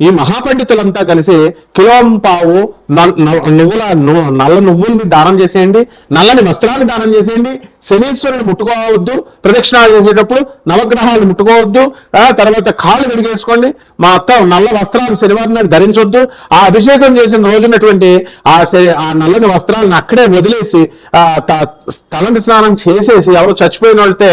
ఈ మహాపండితులంతా కలిసి కిలోం పావు నల్- నల్- నువ్వుల ను- నల్ల నువ్వుల్ని దానం చేసేయండి నల్లని వస్త్రాన్ని దానం చేసేయండి శనీశ్వరుని ముట్టుకోవద్దు ప్రదక్షిణాలు చేసేటప్పుడు నవగ్రహాలు ముట్టుకోవద్దు ఆ తర్వాత కాళ్ళు విడిగేసుకోండి మా అత్త నల్ల వస్త్రాలు శనివారం నాడు ధరించొద్దు ఆ అభిషేకం చేసిన రోజునటువంటి ఆ శ- ఆ నల్లని వస్త్రాలను అక్కడే వదిలేసి ఆ తలంటి స్నానం చేసేసి ఎవరు చచ్చిపోయిన వాళ్ళతే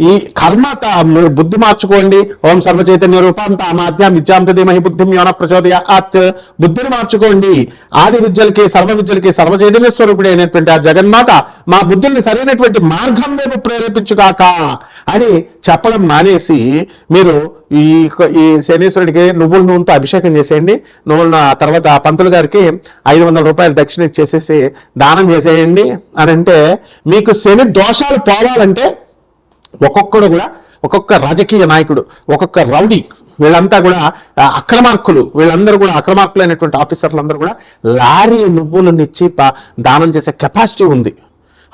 ఈ కర్మ మీరు బుద్ధి మార్చుకోండి. ఓం సర్వచైతన్య రూపాంత రూపం తామాద్యం విద్యాం తదేమహి బుద్ధిం యోన ప్రచోదయ ఆత్ బుద్ధిని మార్చుకోండి. ఆది విద్యలకి సర్వ విద్యలకి సర్వచైతన్య స్వరూపుడు అయినటువంటి ఆ జగన్మాత మా బుద్ధుల్ని సరైనటువంటి మార్గం వైపు ప్రేరేపించుగాక అని చెప్పడం మానేసి మీరు ఈ ఈ శనీశ్వరుడికి నువ్వుల నూనెతో అభిషేకం చేసేయండి. నువ్వుల తర్వాత పంతులు గారికి ఐదు వందల రూపాయలు దక్షిణ ఇచ్చేసేసి దానం చేసేయండి. అని అంటే మీకు శని దోషాలు పోవాలంటే ఒక్కొక్కడు కూడా ఒక్కొక్క రాజకీయ నాయకుడు ఒక్కొక్క రౌడీ వీళ్ళంతా కూడా అక్రమార్కులు వీళ్ళందరూ కూడా అక్రమార్కులైనటువంటి ఆఫీసర్లు అందరూ కూడా లారీ నువ్వులను ఇచ్చి దానం చేసే కెపాసిటీ ఉంది.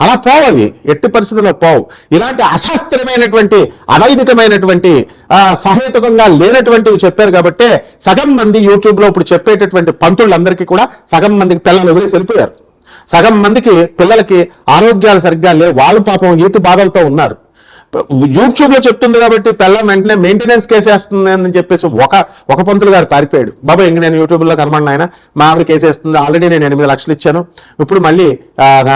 అలా పోవాలి ఎట్టి పరిస్థితుల్లో పోవు. ఇలాంటి అశాస్త్రమైనటువంటి అనైతికమైనటువంటి సహేతుకంగా లేనటువంటివి చెప్పారు కాబట్టి సగం మంది యూట్యూబ్లో ఇప్పుడు చెప్పేటటువంటి పంతులందరికీ కూడా సగం మందికి పిల్లలు వదిలేసి వెళ్ళిపోయారు. సగం మందికి పిల్లలకి ఆరోగ్యాలు సరిగ్గా లేవు. వాళ్ళు పాపం ఈతి బాధలతో ఉన్నారు. యూట్యూబ్లో చెప్తుంది కాబట్టి పెళ్ళం వెంటనే మెయింటెనెన్స్ కేసేస్తుంది అని చెప్పేసి ఒక ఒక పంతులు గారు పారిపోయాడు. బాబా ఇంక నేను యూట్యూబ్లో కనబడిన ఆయన మా ఆవిడ కేసేస్తుంది. ఆల్రెడీ నేను ఎనిమిది లక్షలు ఇచ్చాను. ఇప్పుడు మళ్ళీ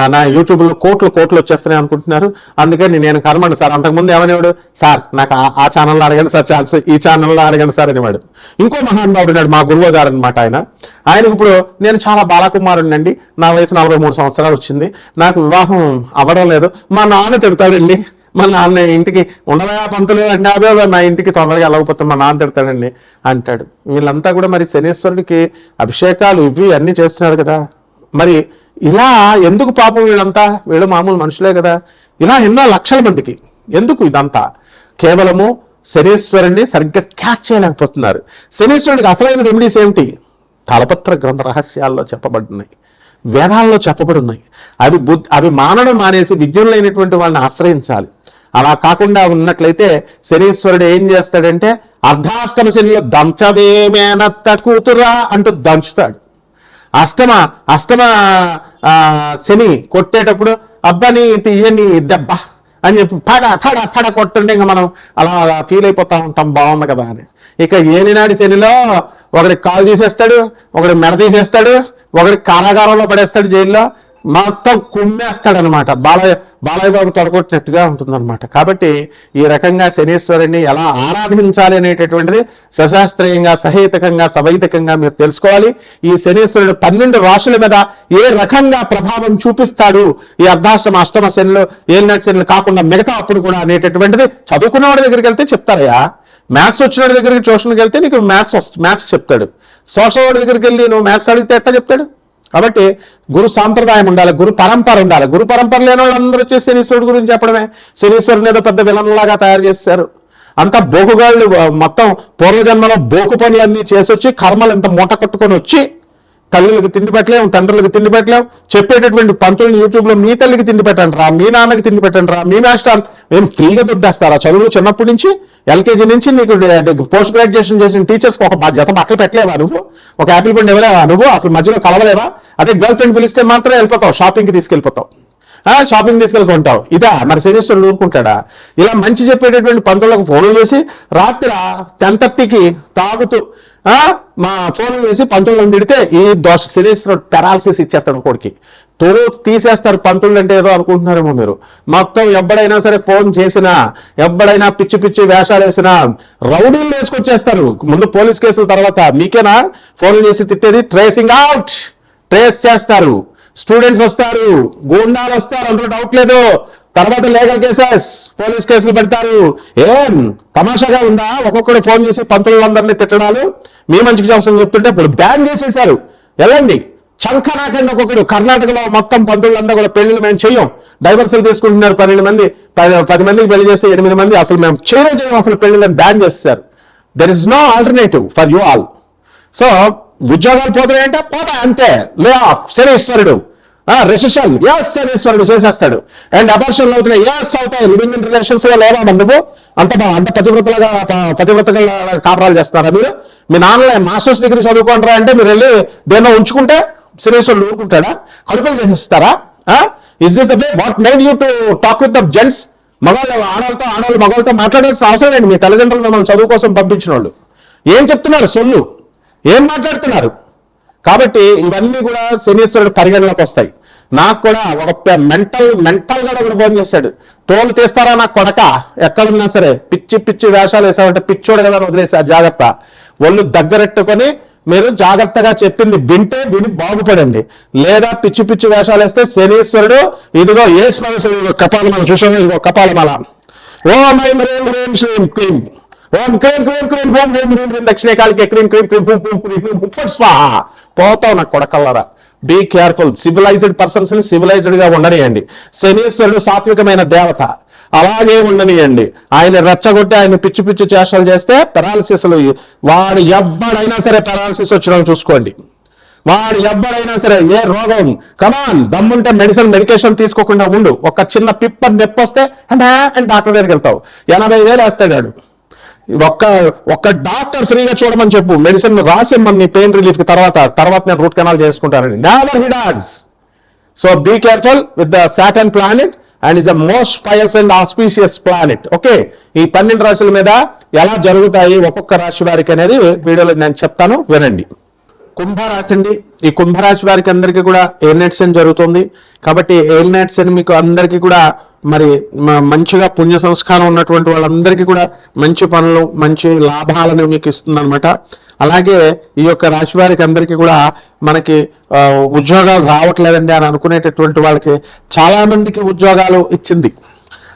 నా- యూట్యూబ్లో కోట్లు కోట్లు వచ్చేస్తున్నాయి అనుకుంటున్నారు. అందుకని నేను కనబడి సార్ అంతకుముందు ఏమనేవాడు? సార్ నాకు ఆ- ఛానల్లో అడగండి సార్ ఛాన్స్ ఈ ఛానల్లో అడగండి సార్ అనేవాడు. ఇంకో మహానుభావుడు ఉన్నాడు మా గురువు గారు అనమాట ఆయన. ఆయనకు ఇప్పుడు నేను చాలా బాలకుమారుడిని అండి నా వయసు నలభై మూడు సంవత్సరాలు వచ్చింది. నాకు వివాహం అవ్వడం లేదు. మా నాన్న తిడతాడండి. మా నాన్న ఇంటికి ఉండవా పంతులు? అంటే అదే నా ఇంటికి తొందరగా వెళ్ళకపోతే మా నాన్న తిడతాడండి అంటాడు. వీళ్ళంతా కూడా మరి శనీశ్వరుడికి అభిషేకాలు ఇవి అన్నీ చేస్తున్నారు కదా. మరి ఇలా ఎందుకు పాపం వీళ్ళంతా? వీళ్ళు మామూలు మనుషులే కదా. ఇలా ఎన్నో లక్షల మందికి ఎందుకు ఇదంతా? కేవలము శనీశ్వరుణ్ణి సరిగ్గా క్యాచ్ చేయలేకపోతున్నారు. శనీశ్వరుడికి అసలైన రెమెడీస్ ఏమిటి? తలపత్ర గ్రంథ రహస్యాల్లో చెప్పబడున్నాయి. వేదాల్లో చెప్పబడి ఉన్నాయి అవి బుద్ధి అవి మానడం మానేసి విజ్ఞులైనటువంటి వాళ్ళని ఆశ్రయించాలి. అలా కాకుండా ఉన్నట్లయితే శనీశ్వరుడు ఏం చేస్తాడంటే అర్ధాష్టమ శనిలో దంచవేమేనత్త కూతురా అంటూ దంచుతాడు. అష్టమ అష్టమ ఆ, శని కొట్టేటప్పుడు అబ్బని తీయని దెబ్బ అని చెప్పి పడ పడ పడ కొట్టుంటే ఇంకా మనం అలా ఫీల్ అయిపోతా ఉంటాం బాగుంది కదా అని. ఇక ఏలినాడు శనిలో ఒకడికి కాలు తీసేస్తాడు ఒకటి మెడ తీసేస్తాడు ఒకటి కారాగారంలో పడేస్తాడు జైల్లో మొత్తం కుమ్మేస్తాడనమాట. బాలయ్య బాలయ్య బాబు తొడగొట్టినట్టుగా ఉంటుందన్నమాట. కాబట్టి ఈ రకంగా శనీశ్వరుని ఎలా ఆరాధించాలి అనేటటువంటిది సశాస్త్రీయంగా సహేతకంగా సవైతికంగా మీరు తెలుసుకోవాలి. ఈ శనీశ్వరుడు పన్నెండు రాశుల మీద ఏ రకంగా ప్రభావం చూపిస్తాడు? ఈ అర్ధాష్టమ అష్టమ శనులు ఏలినాటి శనులు కాకుండా మిగతా అప్పుడు కూడా అనేటటువంటిది చదువుకున్నవాడి దగ్గరికి వెళ్తే చెప్తారయ్యా. మ్యాథ్స్ వచ్చిన వాడి దగ్గరికి ట్యూషన్కి వెళ్తే నీకు మ్యాథ్స్ మ్యాథ్స్ చెప్తాడు. సోషల్ వాడి దగ్గరికి వెళ్ళి నువ్వు మ్యాథ్స్ అడిగితే ఎట్లా చెప్తాడు? కాబట్టి గురు సాంప్రదాయం ఉండాలి గురు పరంపర ఉండాలి. గురు పరంపర లేని వాళ్ళందరూ వచ్చి శనీశ్వరుడు గురించి చెప్పడమే. శనీశ్వరుని ఏదో పెద్ద విలన్లాగా తయారు చేశారు. అంతా బోకుగాళ్ళు మొత్తం పూర్వజన్మలో బోకు పనులన్నీ చేసి వచ్చి కర్మలు ఇంత మూట కట్టుకొని వచ్చి తల్లులకు తిండి పెట్టలేము తండ్రులకు తిండి పెట్టలేము చెప్పేటటువంటి పంతులను యూట్యూబ్లో మీ తల్లికి తిండి పెట్టండి రా మీ నాన్నకి తిండి పెట్టండి రా మీ మాస్టర్ మేము ఫ్రీగా దుద్దేస్తారా చదువులు చిన్నప్పటి నుంచి ఎల్కేజీ నుంచి నీకు పోస్ట్ గ్రాడ్యుయేషన్ చేసిన టీచర్స్కి ఒక జత బట్టలు పెట్టలేవా నువ్వు? ఒక యాపిల్ పండు ఇవ్వలేవా నువ్వు? అసలు మధ్యలో కలవలేవా? అదే గర్ల్ ఫ్రెండ్ పిలిస్తే మాత్రం వెళ్ళిపోతావు షాపింగ్కి తీసుకెళ్ళిపోతావు. ఆ, షాపింగ్ తీసుకెళ్ళుకుంటావు ఇదా మరి శనీశ్వరుడు ఊరుకుంటాడా? ఇలా మంచి చెప్పేటటువంటి పంతులకు ఫోన్లు చేసి రాత్రి టెన్ థర్టీకి తాగుతూ మా ఫోన్లు వేసి పంతులను తిడితే ఈ దోష శనీశ్వరుడు పెరాలసిస్ ఇచ్చేస్తాడు కొడుకి తొలు తీసేస్తారు పంతులు అంటే ఏదో అనుకుంటున్నారేమో మీరు. మొత్తం ఎప్పుడైనా సరే ఫోన్ చేసినా ఎప్పుడైనా పిచ్చి పిచ్చి వేషాలు వేసినా రౌడీలు వేసుకొచ్చేస్తారు. ముందు పోలీస్ కేసుల తర్వాత మీకేనా? ఫోన్లు చేసి తిట్టేది ట్రేసింగ్ అవుట్. ట్రేస్ చేస్తారు. స్టూడెంట్స్ వస్తారు. గూండాలు వస్తారు. అందులో డౌట్ లేదు. తర్వాత లీగల్ కేసెస్ పోలీస్ కేసులు పెడతారు. ఏం? తమాషాగా ఉందా? ఒక్కొక్కడు ఫోన్ చేసి పంతులందరినీ తిట్టడాలు. మీ మంచికి చేస్తామని చెప్తుంటే ఇప్పుడు బ్యాన్ చేసేశారు. వెళ్ళండి. చంకనాకండి ఒక్కొక్కడు కర్ణాటకలో మొత్తం పంతులందరూ కూడా పెళ్ళిళ్ళు మేము చేయం డైవర్సల్ తీసుకుంటున్నారు పన్నెండు మంది. పది పది మందికి పెళ్ళి చేస్తే ఎనిమిది మంది. అసలు మేము చేయడం చేయం అసలు పెళ్ళిళ్ళని బ్యాన్ చేస్తారు. There is no alternative for you all so ఉద్యోగాలు పోతున్నాయంటే పోతాయి అంతే. లే ఆఫ్ శనీశ్వరుడు. రెసిషన్ ఎస్ శనీశ్వరుడు చేసేస్తాడు. అండ్ అపర్షన్లు అవుతున్నాయి. ఎస్ అవుతాయి. లివింగ్ ఇన్ రిలేషన్స్లో లేదా నువ్వు? అంత అంత పతివ్రతలుగా ప- పతివ్రతగా కాపురాలు చేస్తారా మీరు? మీ నాన్న మాస్టర్స్ డిగ్రీ చదువుకుంటారా అంటే మీరు వెళ్ళి దేన్నో ఉంచుకుంటే శనీశ్వరుడు ఊరుకుంటాడా? కడుపులు చేసిస్తారా is this the what made you to talk with the gents మగవాళ్ళు ఆడవాళ్ళతో ఆడవాళ్ళు మగవాళ్ళతో మాట్లాడాల్సిన అవసరం లేదు మీ తల్లిదండ్రులు మిమ్మల్ని చదువు కోసం పంపించిన వాళ్ళు. ఏం చెప్తున్నారు? సొల్లు. ఏం మాట్లాడుతున్నారు? కాబట్టి ఇవన్నీ కూడా శనీశ్వరుడు పరిగణలోకి వస్తాయి. నాకు కూడా ఒక మెంటల్ మెంటల్గా ఒకడు ఫోన్ చేశాడు. తోలు తీస్తారా నాకు కొడక? ఎక్కడున్నా సరే. పిచ్చి పిచ్చి వేషాలు వేసామంటే పిచ్చోడు కదా వదిలేసా. జాగ్రత్త. ఒళ్ళు దగ్గరెట్టుకొని మీరు జాగ్రత్తగా చెప్పింది వింటే విని బాగుపడండి. లేదా పిచ్చి పిచ్చి వేషాలు వేస్తే శనీశ్వరుడు ఇదిగో ఏ స్మరణ కపాలమాల చూసాము ఇదిగో కపాలమాల. ఓం ఐం రేం రేం శ్రీం క్లీం. ఓం క్రీం క్రీం క్రీం ఓం హ్రీం హ్రీం హ్రీం దక్షిణకాలికి క్రీం క్రీం క్రీం హూం హూం క్రీం క్రీం హుప్పట్ స్వాహ. పోతావు నాకు కొడకల్లరా. బీ కేర్ఫుల్ సివిలైజ్డ్ పర్సన్స్ని సివిలైజ్డ్గా ఉండనియండి. శనీశ్వరుడు సాత్వికమైన దేవత. అలాగే ఉండనియండి. ఆయన రెచ్చగొట్టి ఆయన పిచ్చి పిచ్చి చేష్టలు చేస్తే పెరాలసిస్లు వాడు ఎవ్వడైనా సరే పెరాలసిస్ వచ్చిన చూసుకోండి. వాడు ఎవ్వడైనా సరే ఏ రోగం కమాన్ దమ్ముంటే మెడిసిన్ మెడికేషన్ తీసుకోకుండా ఉండు. ఒక చిన్న పిప్పర్ నొప్పి వస్తే అంటే అని డాక్టర్ దగ్గరికి వెళ్తావు. ఎనభై వేలు వేస్తాడు ఒక్క ఒక్క డాక్టర్ ఫ్రీగా చూడమని చెప్పు. మెడిసిన్ రాసిమ్మని నీ పెయిన్ రిలీఫ్కి తర్వాత తర్వాత నేను రూట్ కెనాల్ చేసుకుంటానని. Never he does so be careful with the Saturn planet and is the most pious and auspicious planet okay ఈ పన్నెండు రాశుల మీద ఎలా జరుగుతాయి ఒక్కొక్క రాశి వారికి అనేది వీడియోలో నేను చెప్తాను వినండి. కుంభరాశి అండి ఈ కుంభరాశి వారికి అందరికీ కూడా ఎయిర్నెట్స్ అని జరుగుతుంది. కాబట్టి ఎయిర్నెట్స్ అని మీకు అందరికీ కూడా మరి మంచిగా పుణ్య సంస్కారం ఉన్నటువంటి వాళ్ళందరికీ కూడా మంచి పనులు మంచి లాభాలను మీకు ఇస్తుంది అలాగే ఈ యొక్క రాశి వారికి అందరికీ కూడా మనకి ఉద్యోగాలు రావట్లేదండి అని అనుకునేటటువంటి వాళ్ళకి చాలామందికి ఉద్యోగాలు ఇచ్చింది.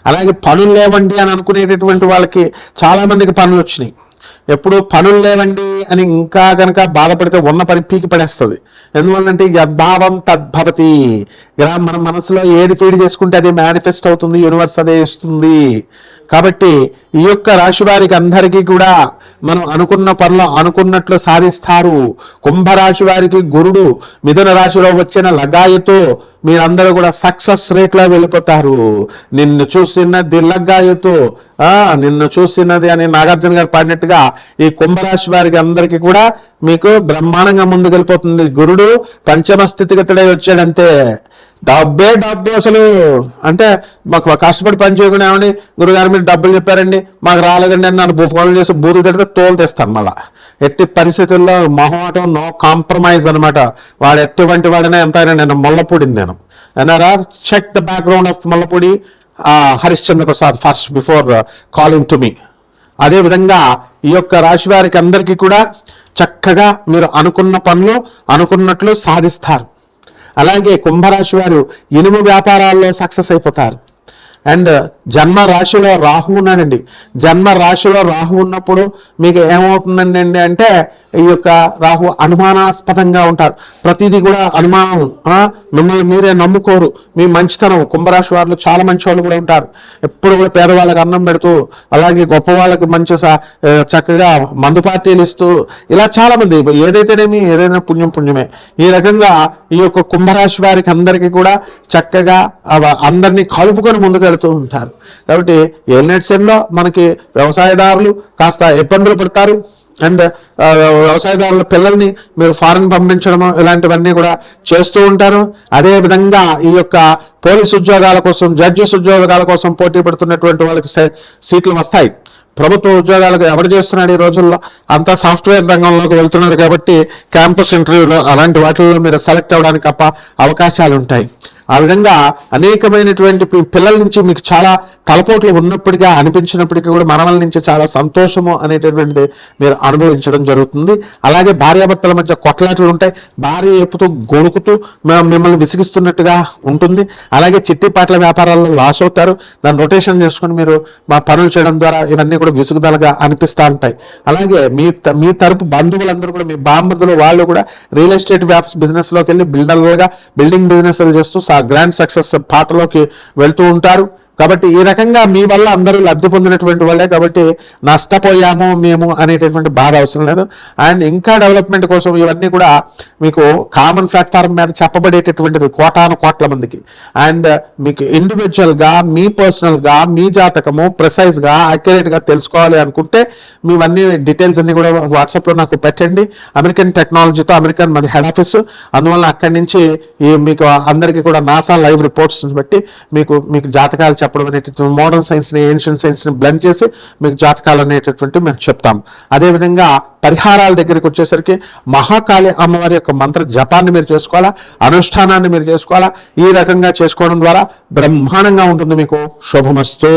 అలాగే పనులు లేవండి అని అనుకునేటటువంటి వాళ్ళకి చాలామందికి పనులు వచ్చినాయి. ఎప్పుడు పనులు లేవండి అని ఇంకా కనుక బాధపడితే ఉన్న పని పీకి పడేస్తుంది. ఎందువల్లంటే యద్భావం తద్భవతి. ఇలా మన మనసులో ఏది ఫీడ్ చేసుకుంటే అది మేనిఫెస్ట్ అవుతుంది యూనివర్స్ అదే ఇస్తుంది. కాబట్టి ఈ యొక్క రాశి వారికి అందరికీ కూడా మనం అనుకున్న పనులు అనుకున్నట్లు సాధిస్తారు. కుంభరాశి వారికి గురుడు మిథున రాశిలో వచ్చిన లగాయతో మీరందరూ కూడా సక్సెస్ రేట్లో వెళ్ళిపోతారు. నిన్ను చూసినది లగ్గాయతో నిన్ను చూసినది అని నాగార్జున గారు పాడినట్టుగా ఈ కుంభరాశి వారికి అందరికీ కూడా మీకు బ్రహ్మాండంగా ముందుకెళ్ళిపోతుంది. గురుడు పంచమ స్థితిగతుడై వచ్చాడంతే డబ్బే డబ్బు అసలు. అంటే మాకు కష్టపడి పని చేయకుండా ఏమండి గురుగారు మీరు డబ్బులు చెప్పారండి మాకు రాలేదండి అని నన్ను ఫోన్లు చేసి బూతులు తిడితే తోలు తెస్తాను మళ్ళా. ఎట్టి పరిస్థితుల్లో మొహమాటం నో కాంప్రమైజ్ అనమాట వాడు ఎటువంటి వాడినా ఎంత అయినా నేను మొల్లపూడిని నేను. అన్నారా? Check the background of Mollapudi Harishchandra Prasad first before calling to me అదేవిధంగా ఈ యొక్క రాశి వారికి అందరికీ కూడా చక్కగా మీరు అనుకున్న పనులు అనుకున్నట్లు సాధిస్తారు. అలాగే కుంభరాశి వారు ఇనుము వ్యాపారాల్లో సక్సెస్ అయిపోతారు. అండ్ జన్మ రాశిలో రాహు ఉన్నాడండి. జన్మ రాశిలో రాహు ఉన్నప్పుడు మీకు ఏమవుతుందండి అంటే ఈ యొక్క రాహు అనుమానాస్పదంగా ఉంటారు ప్రతిదీ కూడా అనుమానం మిమ్మల్ని మీరే నమ్ముకోరు. మీ మంచితనం కుంభరాశి వారిలో చాలా మంచి వాళ్ళు కూడా ఉంటారు. ఎప్పుడు కూడా పేదవాళ్ళకి అన్నం పెడుతూ అలాగే గొప్ప వాళ్ళకి మంచి చక్కగా మందు పార్టీలు ఇస్తూ ఇలా చాలా మంది ఏదైతేనేమి ఏదైనా పుణ్యం పుణ్యమే. ఈ రకంగా ఈ యొక్క కుంభరాశి వారికి అందరికీ కూడా చక్కగా అందరినీ కలుపుకొని ముందుకు వెళ్తూ ఉంటారు. కాబట్టి ఏలినట్సెన్లో మనకి వ్యవసాయదారులు కాస్త ఇబ్బందులు పడతారు. అండ్ వ్యవసాయదారుల పిల్లల్ని మీరు ఫారెన్ పంపించడము ఇలాంటివన్నీ కూడా చేస్తూ ఉంటారు. అదేవిధంగా ఈ యొక్క పోలీస్ ఉద్యోగాల కోసం జడ్జెస్ ఉద్యోగాల కోసం పోటీ పడుతున్నటువంటి వాళ్ళకి సీట్లు వస్తాయి. ప్రభుత్వ ఉద్యోగాలకు ఎవరు చేస్తున్నాడు ఈ రోజుల్లో? అంతా సాఫ్ట్వేర్ రంగంలోకి వెళ్తున్నారు కాబట్టి క్యాంపస్ ఇంటర్వ్యూలో అలాంటి వాటిల్లో మీరు సెలెక్ట్ అవ్వడానికి తప్ప అవకాశాలు ఉంటాయి ఆ విధంగా అనేకమైనటువంటి పిల్లల నుంచి మీకు చాలా తలపోట్లు ఉన్నప్పటికీ అనిపించినప్పటికీ కూడా మరణాల నుంచి చాలా సంతోషము అనేటటువంటిది మీరు అనుభవించడం జరుగుతుంది. అలాగే భార్యాభర్తల మధ్య కొట్లాటలు ఉంటాయి. భార్య ఎప్పుతూ గొణుకుతూ మిమ్మల్ని విసిగిస్తున్నట్టుగా ఉంటుంది. అలాగే చిట్టిపాట్ల వ్యాపారాల్లో లాస్ అవుతారు. దాన్ని రొటేషన్ చేసుకొని మీరు మా పనులు చేయడం ద్వారా ఇవన్నీ కూడా విసుగుదలగా అనిపిస్తూ ఉంటాయి. అలాగే మీ మీ తరపు బంధువులందరూ కూడా మీ బాంబర్దులు వాళ్ళు కూడా రియల్ ఎస్టేట్ వ్యాప్స్ బిజినెస్లోకి వెళ్ళి బిల్డర్లుగా బిల్డింగ్ బిజినెస్ చేస్తూ గ్రాండ్ సక్సెస్ పాటలోకి వెళ్తూ ఉంటారు. కాబట్టి ఈ రకంగా మీ వల్ల అందరూ లబ్ధి పొందినటువంటి వాళ్ళే కాబట్టి నష్టపోయాము మేము అనేటటువంటి బాధ అవసరం లేదు. అండ్ ఇంకా డెవలప్మెంట్ కోసం ఇవన్నీ కూడా మీకు కామన్ ప్లాట్ఫామ్ మీద చెప్పబడేటటువంటిది కోటాను కోట్ల మందికి. అండ్ మీకు ఇండివిజువల్గా మీ పర్సనల్గా మీ జాతకము ప్రిసైజ్గా అక్యురేట్గా తెలుసుకోవాలి అనుకుంటే మీవన్నీ డీటెయిల్స్ అన్ని కూడా వాట్సాప్లో నాకు పెట్టండి. అమెరికన్ టెక్నాలజీతో అమెరికన్ మన హెడ్ ఆఫీస్ అందువల్ల అక్కడి నుంచి ఈ మీకు అందరికీ కూడా నాసా లైవ్ రిపోర్ట్స్ బట్టి మీకు మీకు జాతకాలు చెప్పడం అనేటటువంటి మోడర్న్ సైన్స్ని ఏన్షియన్ బ్లెండ్ చేసి మీకు జాతకాలు అనేటటువంటి మేము చెప్తాం. అదేవిధంగా పరిహారాల దగ్గరికి వచ్చేసరికి మహాకాళి అమ్మవారి యొక్క మంత్ర జపాన్ని మీరు చేసుకోవాలా? అనుష్ఠానాన్ని మీరు చేసుకోవాలా? ఈ రకంగా చేసుకోవడం ద్వారా బ్రహ్మాండంగా ఉంటుంది మీకు. శుభమస్తు.